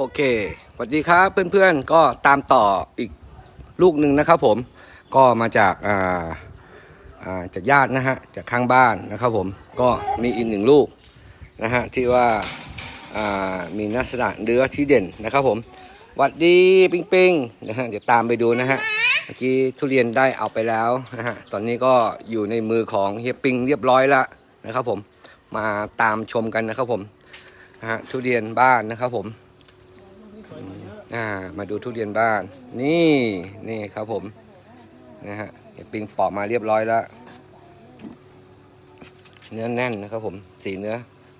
โอเคสวัสดีครับเพื่อนๆ ก็ตามต่ออีกลูกหนึ่งนะครับผม ก็มาจากอ่าอ่าจากญาตินะฮะ จากข้างบ้านนะครับผม ก็มีอีกหนึ่งลูกนะฮะที่ว่าอ่ามีลักษณะเนื้อที่เด่นนะครับผมหวัดดีปิงปิงนะฮะเดี๋ยวตามไปดูนะฮะ เมื่อกี้ทุเรียนได้เอาไปแล้วนะฮะ ตอนนี้ก็อยู่ในมือของเฮียปิงเรียบร้อยแล้วนะครับผม มาตามชมกันนะครับผมนะฮะทุเรียนบ้านนะครับผม อ่ามาดูทุเรียนบ้าน นี่นี่ครับผมนะฮะเห็ดปิงปอกมาเรียบร้อยแล้ว เนื้อแน่นนะครับผมสีเนื้อ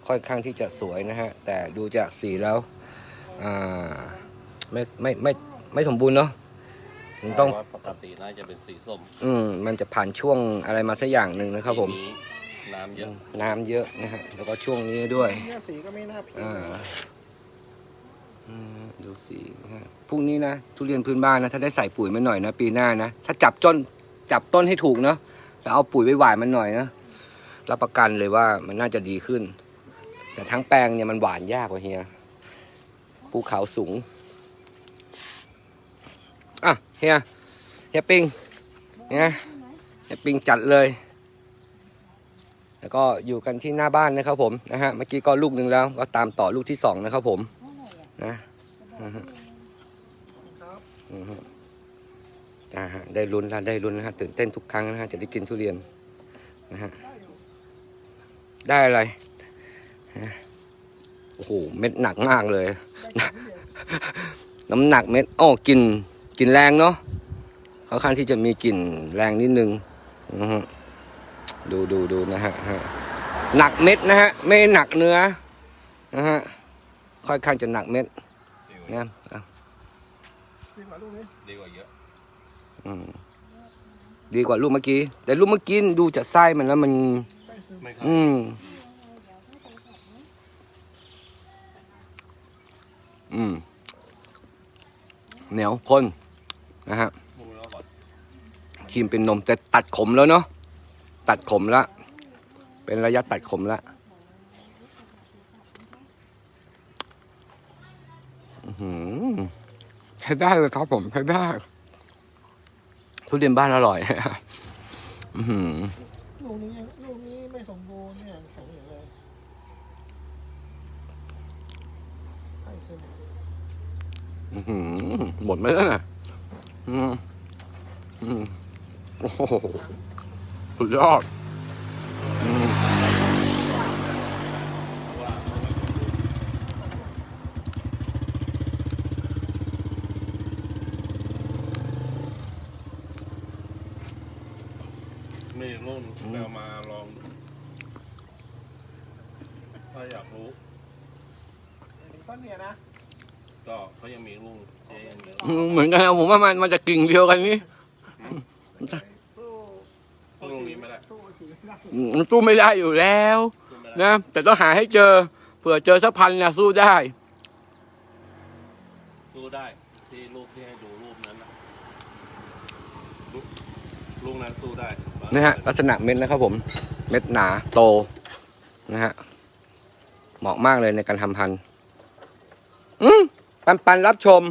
ค่อนข้างที่จะสวยนะฮะ แต่ดูจากสีแล้วอ่าไม่ไม่ไม่ไม่สมบูรณ์เนาะมันต้องว่าปกติน่าจะเป็นสีส้ม อืมมันจะผ่านช่วงอะไรมาสักอย่างหนึ่งนะครับ ผมปีนี้น้ำเยอะ น้ำเยอะนะฮะแล้วก็ช่วงนี้ด้วย เนี่ยสีก็ไม่น่าผิด อ่าอืม ดูสินะพรุ่งนี้นะ ทุเรียนพื้นบ้านนะ ถ้าได้ใส่ปุ๋ยมาหน่อยนะ ปีหน้านะ ถ้าจับต้นจับต้นให้ถูกเนาะแล้วเอาปุ๋ยไปหวานมันหน่อยนะรับประกันเลยว่ามันน่าจะดีขึ้น แต่ทั้งแปลงเนี่ยมันหวานยากกว่าเฮียภูเขาสูงอะเฮียเฮียปิงเนี่ยเฮียปิงจัดเลย แล้วก็อยู่กันที่หน้าบ้านนะครับผมนะฮะเมื่อกี้ก็ลูกหนึ่งแล้วก็ตามต่อลูกที่สองนะครับผม นะนะฮะอือฮึอ่าฮะได้ลุ้นแล้วได้ลุ้นนะฮะตื่นเต้นทุกครั้งนะฮะจะได้กินทุเรียนนะฮะได้อะไรนะโอ้โหเม็ดหนักมากเลย น้ำหนักเม็ดโอ้กลินกลินแรงเนาะค่อนข้างที่จะมีกลิ่นแรงนิดนึงอือฮึดูดูดูนะฮะฮะหนักเม็ดนะฮะไม่หนักเนื้อนะฮะ ค่อนข้างจะหนักเม็ดนะอะดีกว่าลูกนี้ดีกว่าเยอะอืมดีกว่าลูกเมื่อกี้ แต่ลูกเมื่อกี้ดูจากไส้มันแล้วมันใช่ซึมไม่ครับอืมอืมเหนียวข้นนะฮะพูดแล้วก่อนครีมเป็นนมแต่ตัดขมแล้วเนาะตัดขมแล้วเป็นระยะตัดขมแล้วอื้อหือ ใช้ได้เลยครับผมใช้ได้ ทุเรียนบ้านอร่อยอื้อหือลูกนี้ยังลูกนี้ไม่สมบูรณ์เนี่ยแข็งอยู่เลยใช่ซึมอื้อหือหมดไหมแล้วน่ะอืมอืมโอ้โหสุดยอด มีรุ่นไปเอามาลองดูถ้าอยากรู้ต้นเนี่ยนะก็เขายังมีรุ่นเจยังมีอืมเหมือนกันนะผมว่ามันมันจะกิ่งเดียวกันนี่สู้รุ่นนี้ไม่ได้สู้ถือไม่ได้อืมมันสู้ไม่ได้อยู่แล้วรุ่นไม่ได้นะ แต่ต้องหาให้เจอเผื่อเจอสักพันนะสู้ได้ สู้ได้ที่รูปที่ให้ดูรูปนั้นนะรูป รูปนั้นสู้ได้นะฮะลักษณะเม็ดนะครับผม เม็ดหนาโตนะฮะเหมาะมากเลยในการทำพันธุ์อืมปันปันรับชม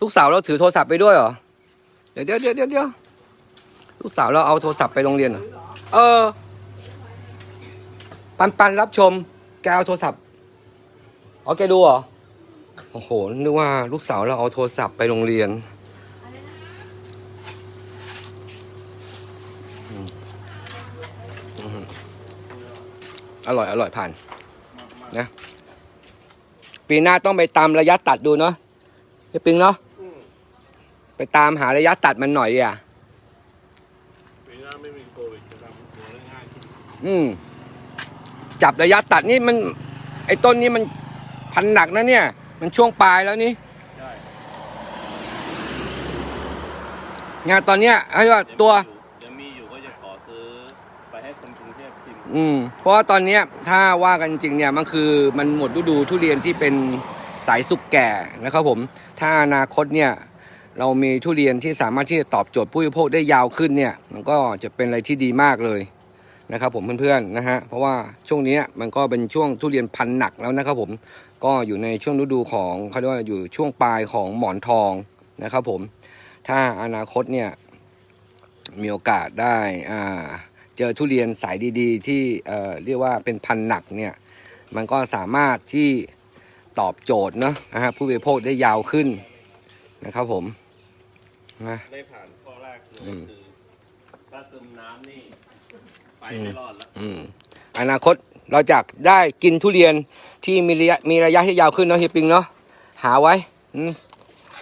ลูกสาวเราถือโทรศัพท์ไปด้วยเหรอ เดี๋ยวเดี๋ยวเดี๋ยวเดี๋ยวเดี๋ยวลูกสาวเราเอาโทรศัพท์ไปโรงเรียนเหรอ เออ ปันปันรับชม แกเอาโทรศัพท์อ๋อแกดูเหรอ โอ้โห นึกว่าลูกสาวเราเอาโทรศัพท์ไปโรงเรียน อร่อยอร่อยผ่านนะปีหน้าต้องไปตามระยะตัดดูเนาะพี่ปิงเนาะอืมไปตามหาระยะตัดมันหน่อยอะปีหน้าไม่มีโควิดจะทำตัวได้ง่ายขึ้นอืมจับระยะตัดนี่มัน ไอ้ต้นนี้มันพันหนักนะเนี่ย มันช่วงปลายแล้วนี่ใช่งานตอนเนี้ยให้ว่าตัวยังมีอยู่ก็จะขอซื้อ ไปให้คนกรุงเทพชิมอืมเพราะว่าตอนเนี้ยถ้าว่ากันจริงเนี่ยมันคือมันหมดฤดูทุเรียนที่เป็นสายสุกแก่นะครับผม ถ้าอนาคตเนี่ยเรามีทุเรียนที่สามารถที่จะตอบโจทย์ผู้บริโภคได้ยาวขึ้นเนี่ยมันก็จะเป็นอะไรที่ดีมากเลยนะครับผมเพื่อนๆนะฮะเพราะว่าช่วงนี้มันก็เป็นช่วงทุเรียนพันหนักแล้วนะครับผมก็อยู่ในช่วงฤดูของเขาเรียกว่าอยู่ช่วงปลายของหมอนทองนะครับผมถ้าอนาคตเนี่ยมีโอกาสได้อ่า จอทุเรียนสายดีๆ ที่เอ่อเรียกว่าเป็นพันธุ์หนักเนี่ยมันก็สามารถที่ตอบโจทย์เนอะนะฮะผู้บริโภคได้ยาวขึ้นนะครับผมนะได้ผ่านข้อแรกเลยอืมคือถ้าซึมน้ำนี่ไปไม่รอดแล้วอืมอนาคตเราจะได้กินทุเรียนที่มีระยะมีระยะที่ยาวขึ้นเนาะเฮียปิงเนาะหาไว้อืม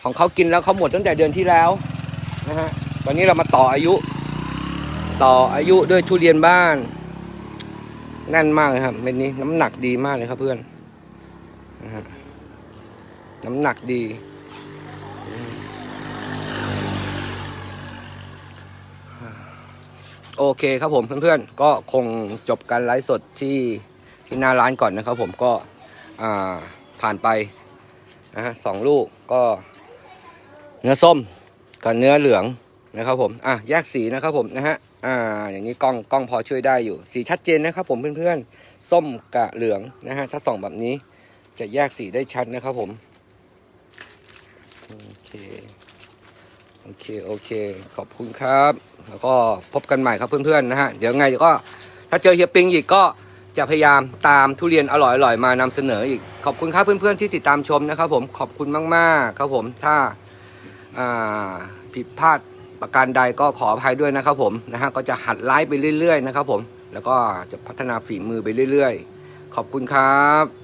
ของเขากินแล้วเขาหมดตั้งแต่เดือนที่แล้วนะฮะตอนนี้เรามาต่ออายุ ต่ออายุด้วยทุเรียนบ้านแน่นมากเลยครับเม็ดนี้น้ำหนักดีมากเลยครับเพื่อนน้ำหนักดี โอเคครับผมเพื่อนๆ ก็คงจบการไลฟ์สดที่ที่หน้าร้านก่อนนะครับผมก็ผ่านไปนะฮะสองลูกก็เนื้อส้มกับเนื้อเหลือง นะครับผม อะแยกสีนะครับผมนะฮะ อ่า อย่างนี้กล้องกล้องพอช่วยได้อยู่ สีชัดเจนนะครับผมเพื่อนๆ ส้มกับเหลืองนะฮะ ถ้าส่องแบบนี้จะแยกสีได้ชัดนะครับผม โอเค โอเค โอเค ขอบคุณครับ แล้วก็พบกันใหม่ครับเพื่อนๆนะฮะ เดี๋ยวไงก็ถ้าเจอเฮียปิงอีกก็จะพยายามตามทุเรียนอร่อยๆ มานำเสนออีก ขอบคุณครับเพื่อนๆที่ติดตามชมนะครับผม ขอบคุณมากๆครับผม ถ้าอ่าผิดพลาด ประการใดก็ขออภัยด้วยนะครับผมนะฮะก็จะหัดไลฟ์ไปเรื่อยๆนะครับผมแล้วก็จะพัฒนาฝีมือไปเรื่อยๆ ขอบคุณครับ